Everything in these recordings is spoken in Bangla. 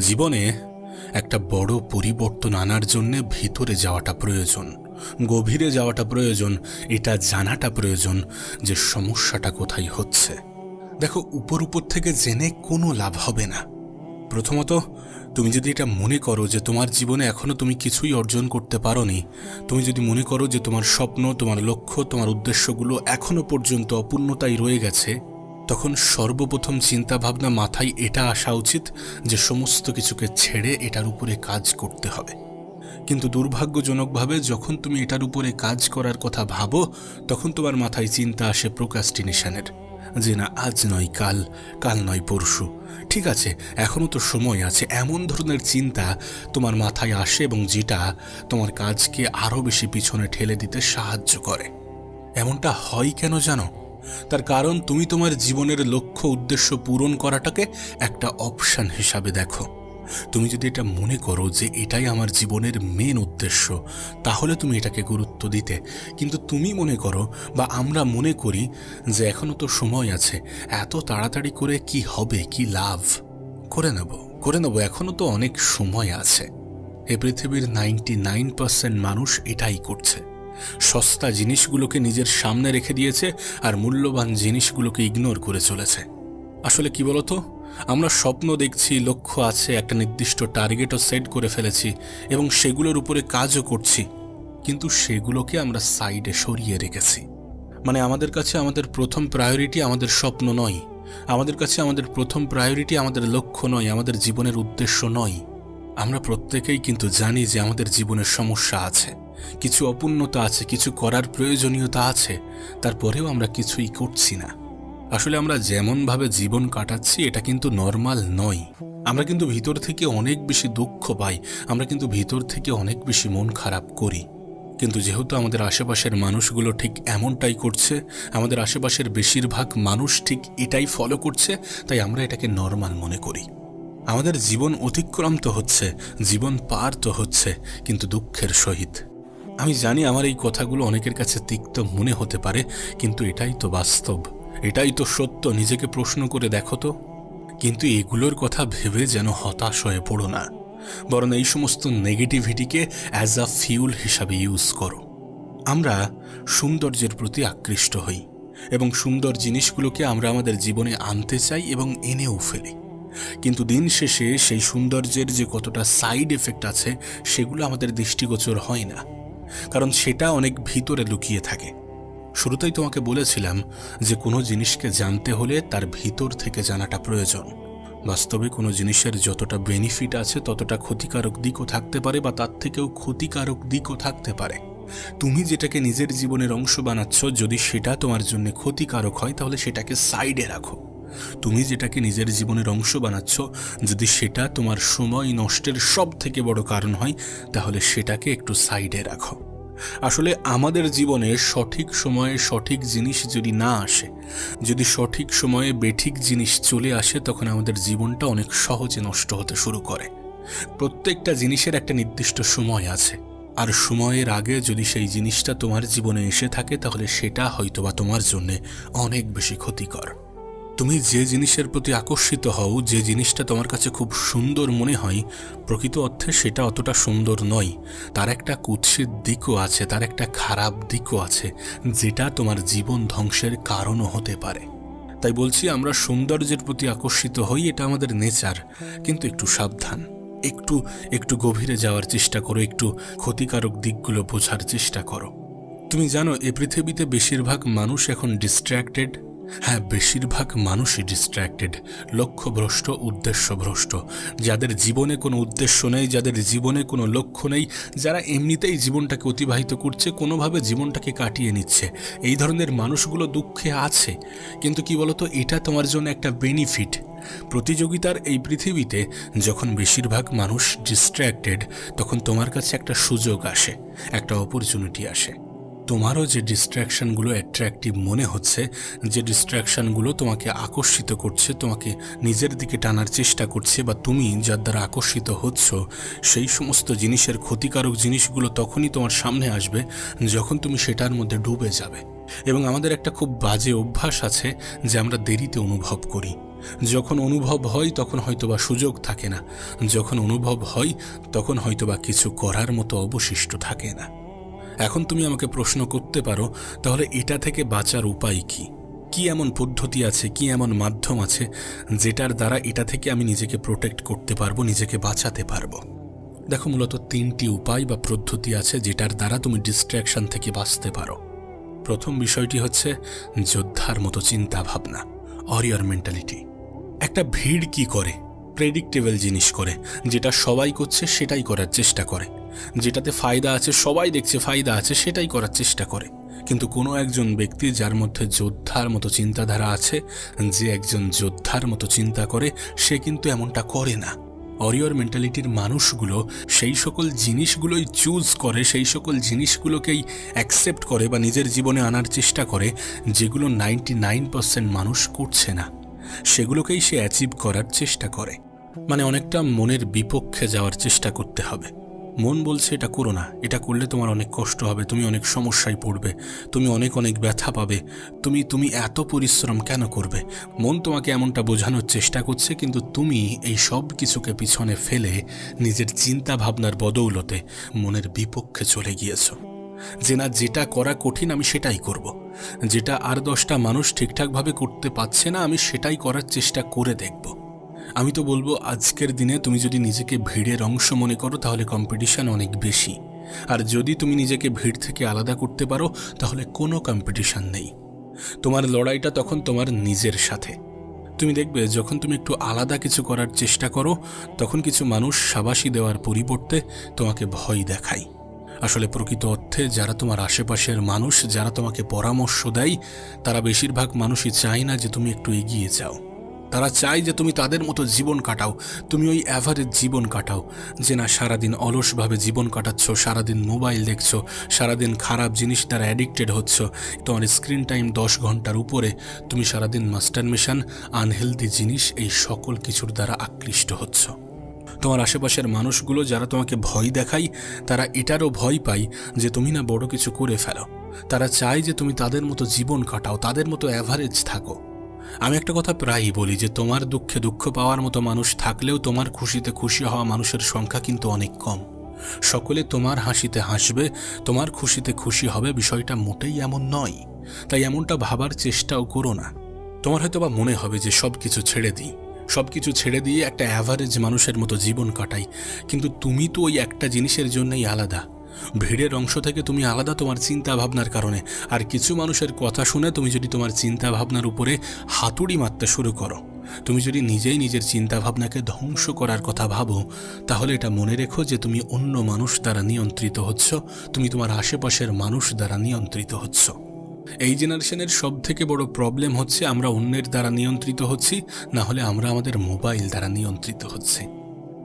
জীবনে একটা বড় পরিবর্তন আনার জন্য ভিতরে যাওয়াটা প্রয়োজন, গভীরে যাওয়াটা প্রয়োজন, এটা জানাটা প্রয়োজন যে সমস্যাটা কোথায় হচ্ছে। দেখো, উপর উপর থেকে জেনে কোনো লাভ হবে না। প্রথমত, তুমি যদি এটা মনে করো যে তোমার জীবনে এখনও তুমি কিছুই অর্জন করতে পারোনি, তুমি যদি মনে করো যে তোমার স্বপ্ন, তোমার লক্ষ্য, তোমার উদ্দেশ্যগুলো এখনও পর্যন্ত অপূর্ণতাই রয়ে গেছে তখন সর্বপ্রথম চিন্তা ভাবনা মাথায় এটা আসা উচিত যে সমস্ত কিছুকে ছেড়ে এটার উপরে কাজ করতে হবে। কিন্তু দুর্ভাগ্যজনকভাবে যখন তুমি এটার উপরে কাজ করার কথা ভাবো, তখন তোমার মাথায় চিন্তা আসে প্রোকাস্টিনেশনের যে না, আজ নয় কাল কাল নয় পরশু। ঠিক আছে এখনও তো সময় আছে। এমন ধরনের চিন্তা তোমার মাথায় আসে এবং যেটা তোমার কাজকে আরও বেশি পিছনে ঠেলে দিতে সাহায্য করে। এমনটা হয় কেন জানো? তার কারণ তুমি তোমার জীবনের লক্ষ্য, উদ্দেশ্য পূরণ করাটাকে একটা অপশন হিসাবে দেখো। তুমি যদি এটা মনে করো যে এটাই আমার জীবনের মেন উদ্দেশ্য, তাহলে তুমি এটাকে গুরুত্ব দিতে। কিন্তু তুমি মনে করো বা আমরা মনে করি যে এখনও তো সময় আছে, এত তাড়াতাড়ি করে কি হবে, কি লাভ? করে নেব করে নেব, এখনও তো অনেক সময় আছে। এ পৃথিবীর নাইনটি নাইন পার্সেন্ট মানুষ এটাই করছে। সস্তা জিনিসগুলোকে নিজের সামনে রেখে দিয়েছে আর মূল্যবান জিনিসগুলোকে ইগনোর করে চলেছে। আসলে কি বলতো? আমরা স্বপ্ন দেখছি, লক্ষ্য আছে, একটা নির্দিষ্ট টার্গেটও সেট করে ফেলেছি এবং সেগুলোর উপরে কাজও করছি। কিন্তু সেগুলোকে আমরা সাইডে সরিয়ে রেখেছি। মানে আমাদের কাছে আমাদের প্রথম প্রায়োরিটি আমাদের স্বপ্ন নয়। আমাদের কাছে আমাদের প্রথম প্রায়োরিটি আমাদের লক্ষ্য নয়, আমাদের জীবনের উদ্দেশ্য নয়। আমরা প্রত্যেকেই কিন্তু জানি যে আমাদের জীবনের সমস্যা আছে। কিছু অপূর্ণতা আছে, কিছু করার প্রয়োজনীয়তা আছে, তারপরেও আমরা কিছুই করছি না। আসলে আমরা যেমনভাবে জীবন কাটাচ্ছি, এটা কিন্তু নর্মাল নয়। আমরা কিন্তু ভিতর থেকে অনেক বেশি দুঃখ পাই, আমরা কিন্তু ভিতর থেকে অনেক বেশি মন খারাপ করি। কিন্তু যেহেতু আমাদের আশেপাশের মানুষগুলো ঠিক এমনটাই করছে, আমাদের আশেপাশের বেশিরভাগ মানুষ ঠিক এটাই ফলো করছে, তাই আমরা এটাকে নর্মাল মনে করি। আমাদের জীবন অতিক্রম তো হচ্ছে, জীবন পার তো হচ্ছে, কিন্তু দুঃখের সহিত। আমি জানি আমার এই কথাগুলো অনেকের কাছে তিক্ত মনে হতে পারে, কিন্তু এটাই তো বাস্তব। এটাই তো সত্য, নিজেকে প্রশ্ন করে দেখো তো। কিন্তু এগুলোর কথা ভেবে যেন হতাশ হয়ে পড়ো না। বরং এই সমস্ত নেগেটিভিটিকে অ্যাজ আ ফিউল হিসাবে ইউজ করো। আমরা সৌন্দর্যের প্রতি আকৃষ্ট হই, এবং সুন্দর জিনিসগুলোকে আমরা আমাদের জীবনে আনতে চাই এবং এনেও ফেলি। কিন্তু দিন শেষে সেই সৌন্দর্যের যে কতটা সাইড এফেক্ট আছে, সেগুলো আমাদের দৃষ্টিগোচর হয় না। কারণ সেটা অনেক ভিতরে লুকিয়ে থাকে। শুরুতেই তোমাকে বলেছিলাম যে কোনো জিনিসকে জানতে হলে তার ভিতর থেকে জানাটা প্রয়োজন। বাস্তবে কোনো জিনিসের যতটা বেনিফিট আছে, ততটা ক্ষতিকারক দিকও থাকতে পারে বা তার থেকেও ক্ষতিকারক দিকও থাকতে পারে। তুমি যেটাকে নিজের জীবনের অংশ বানাচ্ছ, যদি সেটা তোমার জন্য ক্ষতিকারক হয়, তাহলে সেটাকে সাইডে রাখো। তুমি যেটাকে নিজের জীবনের অংশ বানাচ্ছ, যদি সেটা তোমার সময় নষ্টের সব থেকে বড় কারণ হয়, তাহলে সেটাকে একটু সাইডে রাখো। আসলে আমাদের জীবনে সঠিক সময়ে সঠিক জিনিস যদি না আসে, যদি সঠিক সময়ে বেঠিক জিনিস চলে আসে, তখন আমাদের জীবনটা অনেক সহজে নষ্ট হতে শুরু করে। প্রত্যেকটা জিনিসের একটা নির্দিষ্ট সময় আছে। আর সময়ের আগে যদি সেই জিনিসটা তোমার জীবনে এসে থাকে, তাহলে সেটা হয়তোবা তোমার জন্যে অনেক বেশি ক্ষতিকর। তুমি যে জিনিসের প্রতি আকর্ষিত হও, যে জিনিসটা তোমার কাছে খুব সুন্দর মনে হয়, প্রকৃত অর্থে সেটা অতটা সুন্দর নয়। তার একটা কুৎসিত দিকও আছে, তার একটা খারাপ দিকও আছে, যেটা তোমার জীবন ধ্বংসের কারণও হতে পারে। তাই বলছি, আমরা সৌন্দর্যের প্রতি আকর্ষিত হই, এটা আমাদের নেচার। কিন্তু একটু সাবধান, একটু একটু গভীরে যাওয়ার চেষ্টা করো, একটু ক্ষতিকারক দিকগুলো বোঝার চেষ্টা করো। তুমি জানো, এ পৃথিবীতে বেশিরভাগ মানুষ এখন ডিস্ট্র্যাক্টেড হ্যাঁ বেশিরভাগ মানুষই ডিস্ট্র্যাক্টেড লক্ষ্যভ্রষ্ট, উদ্দেশ্যভ্রষ্ট। যাদের জীবনে কোনো উদ্দেশ্য নেই, যাদের জীবনে কোনো লক্ষ্য নেই, যারা এমনিতেই জীবনটাকে অতিবাহিত করছে, কোনোভাবে জীবনটাকে কাটিয়ে নিচ্ছে। এই ধরনের মানুষগুলো দুঃখে আছে। কিন্তু কি বলতো, এটা তোমার জন্য একটা বেনিফিট প্রতিযোগিতার এই পৃথিবীতে যখন বেশিরভাগ মানুষ ডিস্ট্র্যাক্টেড তখন তোমার কাছে একটা সুযোগ আসে, একটা অপরচুনিটি আসে। তোমারও যে ডিস্ট্র্যাকশনগুলো অ্যাট্রাকটিভ মনে হচ্ছে, যে ডিস্ট্র্যাকশনগুলো তোমাকে আকর্ষিত করছে, তোমাকে নিজের দিকে টানার চেষ্টা করছে বা তুমি যার দ্বারা আকর্ষিত হচ্ছ, সেই সমস্ত জিনিসের ক্ষতিকারক জিনিসগুলো তখনই তোমার সামনে আসবে যখন তুমি সেটার মধ্যে ডুবে যাবে। এবং আমাদের একটা খুব বাজে অভ্যাস আছে যে আমরা দেরিতে অনুভব করি। যখন অনুভব হয় তখন হয়তোবা সুযোগ থাকে না, যখন অনুভব হয় তখন হয়তোবা কিছু করার মতো অবশিষ্ট থাকে না। এখন তুমি আমাকে প্রশ্ন করতে পারো, তাহলে এটা থেকে বাঁচার উপায় কি? কি এমন পদ্ধতি আছে, কি এমন মাধ্যম আছে, যেটার দ্বারা এটা থেকে আমি নিজেকে প্রোটেক্ট করতে পারব, নিজেকে বাঁচাতে পারব? দেখো, মূলত তিনটি উপায় বা পদ্ধতি আছে যেটার দ্বারা তুমি ডিস্ট্র্যাকশন থেকে বাঁচতে পারো। প্রথম বিষয়টি হচ্ছে যোদ্ধার মতো চিন্তা ভাবনা অরিয়র মেন্টালিটি একটা ভিড় কি করে? প্রেডিক্টেবল জিনিস করে, যেটা সবাই করছে সেটাই করার চেষ্টা করে। যেটাতে ফায়দা আছে, সবাই দেখছে ফায়দা আছে, সেটাই করার চেষ্টা করে। কিন্তু কোনো একজন ব্যক্তি যার মধ্যে যোদ্ধার মতো চিন্তাধারা আছে, যে একজন যোদ্ধার মতো চিন্তা করে, সে কিন্তু এমনটা করে না। অরিয়র মেন্টালিটির মানুষগুলো সেই সকল জিনিসগুলোই চুজ করে, সেই সকল জিনিসগুলোকেই অ্যাকসেপ্ট করে বা নিজের জীবনে আনার চেষ্টা করে, যেগুলো নাইনটি নাইন পার্সেন্ট মানুষ করছে না। সেগুলোকেই সে অ্যাচিভ করার চেষ্টা করে। মানে অনেকটা মনের বিপক্ষে যাওয়ার চেষ্টা করতে হবে। মন বলছে, এটা করো না। এটা করলে তোমার অনেক কষ্ট হবে, তুমি অনেক সমস্যায় পড়বে, তুমি অনেক অনেক ব্যথা পাবে, তুমি তুমি এত পরিশ্রম কেন করবে? মন তোমাকে এমনটা বোঝানোর চেষ্টা করছে, কিন্তু তুমি এই সব কিছুকে পিছনে ফেলে নিজের চিন্তা ভাবনার বদৌলতে মনের বিপক্ষে চলে গিয়েছো। যে না, যেটা করা কঠিন, আমি সেটাই করব। যেটা আর দশটা মানুষ ঠিকঠাকভাবে করতে পারছে না, আমি সেটাই করার চেষ্টা করে দেখব। আমি তো বলব, আজকের দিনে তুমি যদি নিজেকে ভিড়ের অংশ মনে করো, তাহলে কম্পিটিশন অনেক বেশি। আর যদি তুমি নিজেকে ভিড় থেকে আলাদা করতে পারো, তাহলে কোনো কম্পিটিশন নেই। তোমার লড়াইটা তখন তোমার নিজের সাথে। তুমি দেখবে, যখন তুমি একটু আলাদা কিছু করার চেষ্টা করো, তখন কিছু মানুষ সাবাসী দেওয়ার পরিবর্তে তোমাকে ভয় দেখায়। আসলে প্রকৃত অর্থে যারা তোমার আশেপাশের মানুষ, যারা তোমাকে পরামর্শ দেয়, তারা বেশিরভাগ মানুষই চায় না যে তুমি একটু এগিয়ে যাও। তারা চায় যে তুমি তাদের মতো জীবন কাটাও। তুমি ওই অ্যাভারেজ জীবন কাটাও। যে না, সারাদিন অলসভাবে জীবন কাটাচ্ছ, সারাদিন মোবাইল দেখছ, সারাদিন খারাপ জিনিস দ্বারা অ্যাডিক্টেড হচ্ছ তোমার স্ক্রিন টাইম দশ ঘণ্টার উপরে তুমি সারাদিন মাস্টার মিশন আনহেলদি জিনিস, এই সকল কিছুর দ্বারা আকৃষ্ট হচ্ছ। তোমার আশেপাশের মানুষগুলো যারা তোমাকে ভয় দেখায়, তারা এটারও ভয় পায় যে তুমি না বড় কিছু করে ফেলো। তারা চায় যে তুমি তাদের মতো জীবন কাটাও, তাদের মতো অ্যাভারেজ থাকো। আমি একটা কথা প্রায়ই বলি যে তোমার দুঃখে দুঃখ পাওয়ার মতো মানুষ থাকলেও তোমার খুশিতে খুশি হওয়া মানুষের সংখ্যা কিন্তু অনেক কম। সকলে তোমার হাসিতে হাসবে, তোমার খুশিতে খুশি হবে বিষয়টা মোটেই এমন নয়। তাই এমনটা ভাবার চেষ্টাও করো না। তোমার হয়তো বা মনে হবে যে সব কিছু ছেড়ে দিই। সব কিছু ছেড়ে দিয়ে একটা অ্যাভারেজ মানুষের মতো জীবন কাটাই। কিন্তু তুমি তো ওই একটা জিনিসের জন্যই আলাদা। ভিড়ের অংশ থেকে তুমি আলাদা তোমার চিন্তা ভাবনার কারণে। আর কিছু মানুষের কথা শুনে তুমি যদি তোমার চিন্তা ভাবনার উপরে হাতুড়ি মারতে শুরু করো। তুমি যদি নিজেই নিজের চিন্তা ভাবনাকে ধ্বংস করার কথা ভাবো, তাহলে এটা মনে রেখো যে তুমি অন্য মানুষ দ্বারা নিয়ন্ত্রিত হচ্ছ, তুমি তোমার আশেপাশের মানুষ দ্বারা নিয়ন্ত্রিত হচ্ছ। এই জেনারেশনের সব থেকে বড় প্রবলেম হচ্ছে আমরা অন্যের দ্বারা নিয়ন্ত্রিত হচ্ছি, না হলে আমরা আমাদের মোবাইল দ্বারা নিয়ন্ত্রিত হচ্ছি।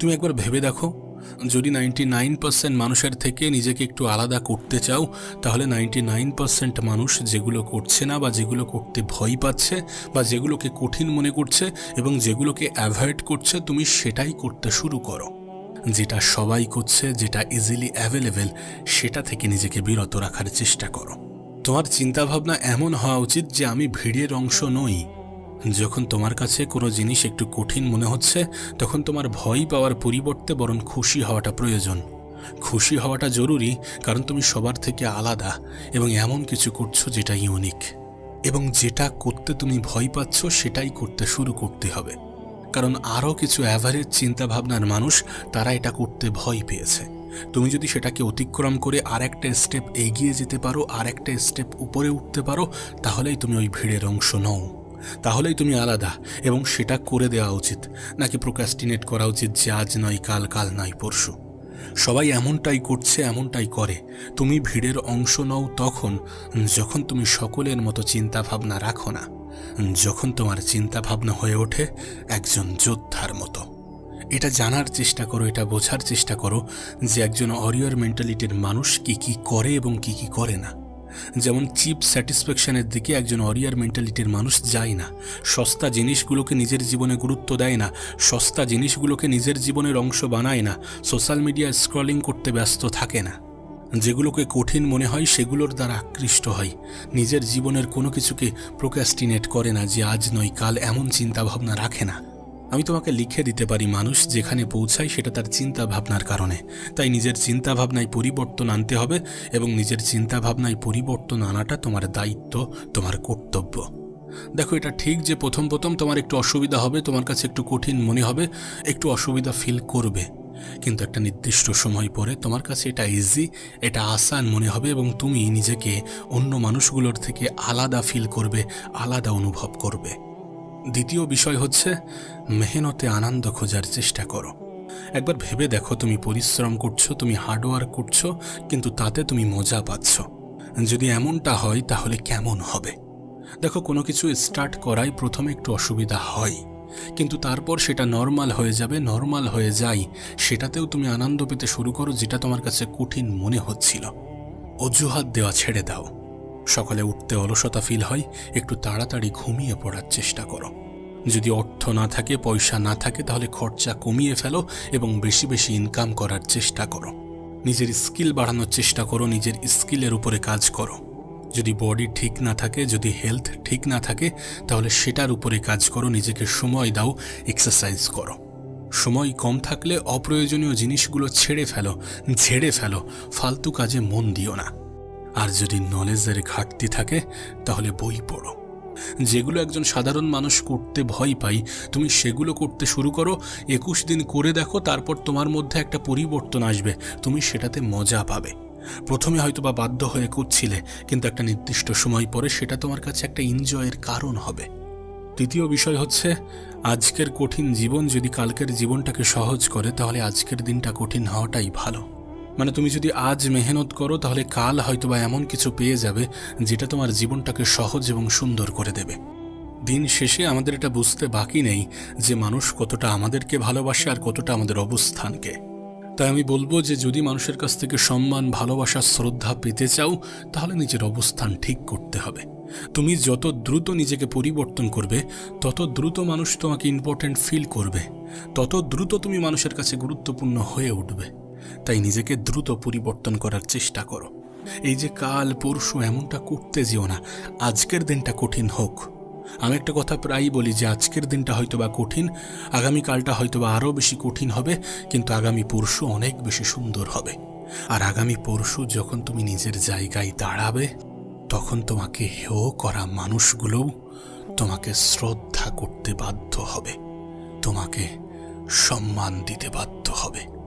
তুমি একবার ভেবে দেখো যদি নাইনটি নাইন পার্সেন্ট মানুষের থেকে নিজেকে একটু আলাদা করতে চাও, তাহলে নাইনটি নাইন পার্সেন্ট মানুষ যেগুলো করছে না বা যেগুলো করতে ভয় পাচ্ছে বা যেগুলোকে কঠিন মনে করছে এবং যেগুলোকে অ্যাভয়েড করছে, তুমি সেটাই করতে শুরু করো। যেটা সবাই করছে, যেটা ইজিলি অ্যাভেলেবেল সেটা থেকে নিজেকে বিরত রাখার চেষ্টা করো। তোমার চিন্তাভাবনা এমন হওয়া উচিত যে আমি ভিড়ের অংশ নই। যখন তোমার কাছে কোনো জিনিস একটু কঠিন মনে হচ্ছে, তখন তোমার ভয় পাওয়ার পরিবর্তে বরং খুশি হওয়াটা প্রয়োজন। খুশি হওয়াটা জরুরি, কারণ তুমি সবার থেকে আলাদা এবং এমন কিছু করছ যেটা ইউনিক এবং যেটা করতে তুমি ভয় পাচ্ছ, সেটাই করতে শুরু করতে হবে। কারণ আরও কিছু অ্যাভারেজ চিন্তাভাবনার মানুষ, তারা এটা করতে ভয় পেয়েছে। তুমি যদি সেটাকে অতিক্রম করে আর একটা স্টেপ এগিয়ে যেতে পারো আর একটা স্টেপ উপরে উঠতে পারো, তাহলেই তুমি ওই ভিড়ের অংশ নও। তাহলেই তুমি আলাদা এবং সেটা করে দেওয়া উচিত, নাকি প্রোকাস্টিনেট করা উচিত যে আজ নয়, কাল কাল নয়, পরশু। সবাই এমনটাই করছে, এমনটাই করে। তুমি ভিড়ের অংশ নও তখন যখন তুমি সকলের মতো চিন্তা ভাবনা রাখো না, যখন তোমার চিন্তা ভাবনা হয়ে ওঠে একজন যোদ্ধার মতো। এটা জানার চেষ্টা করো, এটা বোঝার চেষ্টা করো যে একজন অরিয়র মেন্টালিটির মানুষ কি কি করে এবং কি কি করে না। যেমন চিপ স্যাটিসফ্যাকশনের দিকে একজন অরিয়ার মেন্টালিটির মানুষ যায় না। সস্তা জিনিসগুলোকে নিজের জীবনে গুরুত্ব দেয় না। সস্তা জিনিসগুলোকে নিজের জীবনের অংশ বানায় না। সোশ্যাল মিডিয়া স্ক্রলিং করতে ব্যস্ত থাকে না। যেগুলোকে কঠিন মনে হয়, সেগুলোর দ্বারা আকৃষ্ট হয়। নিজের জীবনের কোনো কিছুকে প্রোক্যাস্টিনেট করে না যে আজ নয়, কাল এমন চিন্তাভাবনা রাখে না। আমি তোমাকে লিখে দিতে পারি, মানুষ যেখানে পৌঁছায় সেটা তার চিন্তা ভাবনার কারণে। তাই নিজের চিন্তা ভাবনায় পরিবর্তন আনতে হবে এবং নিজের চিন্তা ভাবনায় পরিবর্তন আনাটা তোমার দায়িত্ব, তোমার কর্তব্য। দেখো, এটা ঠিক যে প্রথম প্রথম তোমার একটু অসুবিধা হবে, তোমার কাছে একটু কঠিন মনে হবে, একটু অসুবিধা ফিল করবে। কিন্তু একটা নির্দিষ্ট সময় পরে তোমার কাছে এটা ইজি এটা আসান মনে হবে এবং তুমি নিজেকে অন্য মানুষগুলোর থেকে আলাদা ফিল করবে, আলাদা অনুভব করবে। দ্বিতীয় বিষয় হচ্ছে, মেহনতে আনন্দ খোঁজার চেষ্টা করো। একবার ভেবে দেখো, তুমি পরিশ্রম করছ, তুমি হার্ডওয়ার্ক করছ, কিন্তু তাতে তুমি মজা পাচ্ছ। যদি এমনটা হয়, তাহলে কেমন হবে? দেখো, কোনো কিছু স্টার্ট করাই প্রথমে একটু অসুবিধা হয়। কিন্তু তারপর সেটা নর্মাল হয়ে যাবে নর্মাল হয়ে যায়। সেটাতেও তুমি আনন্দ পেতে শুরু করো, যেটা তোমার কাছে কঠিন মনে হচ্ছিল। অজুহাত দেওয়া ছেড়ে দাও। সকালে উঠতে অলসতা ফিল হয়, একটু তাড়াতাড়ি ঘুমিয়ে পড়ার চেষ্টা করো। যদি অর্থ না থাকে, পয়সা না থাকে, তাহলে খরচা কমিয়ে ফেলো এবং বেশি বেশি ইনকাম করার চেষ্টা করো। নিজের স্কিল বাড়ানোর চেষ্টা করো, নিজের স্কিলের উপরে কাজ করো। যদি বডি ঠিক না থাকে, যদি হেলথ ঠিক না থাকে, তাহলে সেটার উপরে কাজ করো, নিজেকে সময় দাও এক্সারসাইজ করো। সময় কম থাকলে অপ্রয়োজনীয় জিনিসগুলো ছেড়ে ফেলো, ঝেড়ে ফেলো, ফালতু কাজে মন দিও না। আর যদি নলেজের ঘাটতি থাকে, তাহলে বই পড়ো। যেগুলো একজন সাধারণ মানুষ করতে ভয় পাই তুমি সেগুলো করতে শুরু করো, একুশ দিন করে দেখো, তারপর তোমার মধ্যে একটা পরিবর্তন আসবে, তুমি সেটাতে মজা পাবে। প্রথমে হয়তো বা বাধ্য হয়ে করছিলে, কিন্তু একটা নির্দিষ্ট সময় পরে সেটা তোমার কাছে একটা এনজয়ের কারণ হবে। তৃতীয় বিষয় হচ্ছে, আজকের কঠিন জীবন যদি কালকের জীবনটাকে সহজ করে, তাহলে আজকের দিনটা কঠিন হওয়াটাই ভালো। মানে তুমি যদি আজ মেহনত করো, তাহলে কাল হয়তোবা এমন কিছু পেয়ে যাবে যেটা তোমার জীবনটাকে সহজ এবং সুন্দর করে দেবে। দিন শেষে আমাদের এটা বুঝতে বাকি নেই যে মানুষ কতটা আমাদেরকে ভালোবাসে আর কতটা আমাদের অবস্থানকে। তাই আমি বলব যে যদি মানুষের কাছ থেকে সম্মান, ভালোবাসা, শ্রদ্ধা পেতে চাও, তাহলে নিজের অবস্থান ঠিক করতে হবে। তুমি যত দ্রুত নিজেকে পরিবর্তন করবে, তত দ্রুত মানুষ তোমাকে ইম্পর্ট্যান্ট ফিল করবে। তত দ্রুত তুমি মানুষের কাছে গুরুত্বপূর্ণ হয়ে উঠবে। তাই নিজেকে দ্রুত পরিবর্তন করার চেষ্টা করো। এই যে কাল, পরশু এমনটা করতে যেও না। আজকের দিনটা কঠিন হোক। আমি একটা কথা প্রায়ই বলি যে, আজকের দিনটা হয়তো বা কঠিন আগামীকালটা হয়তো বা আরও বেশি কঠিন হবে, কিন্তু আগামী পরশু অনেক বেশি সুন্দর হবে। আর আগামী পরশু যখন তুমি নিজের জায়গায় দাঁড়াবে, তখন তোমাকে হেয় করা মানুষগুলোও তোমাকে শ্রদ্ধা করতে বাধ্য হবে। তোমাকে সম্মান দিতে বাধ্য হবে।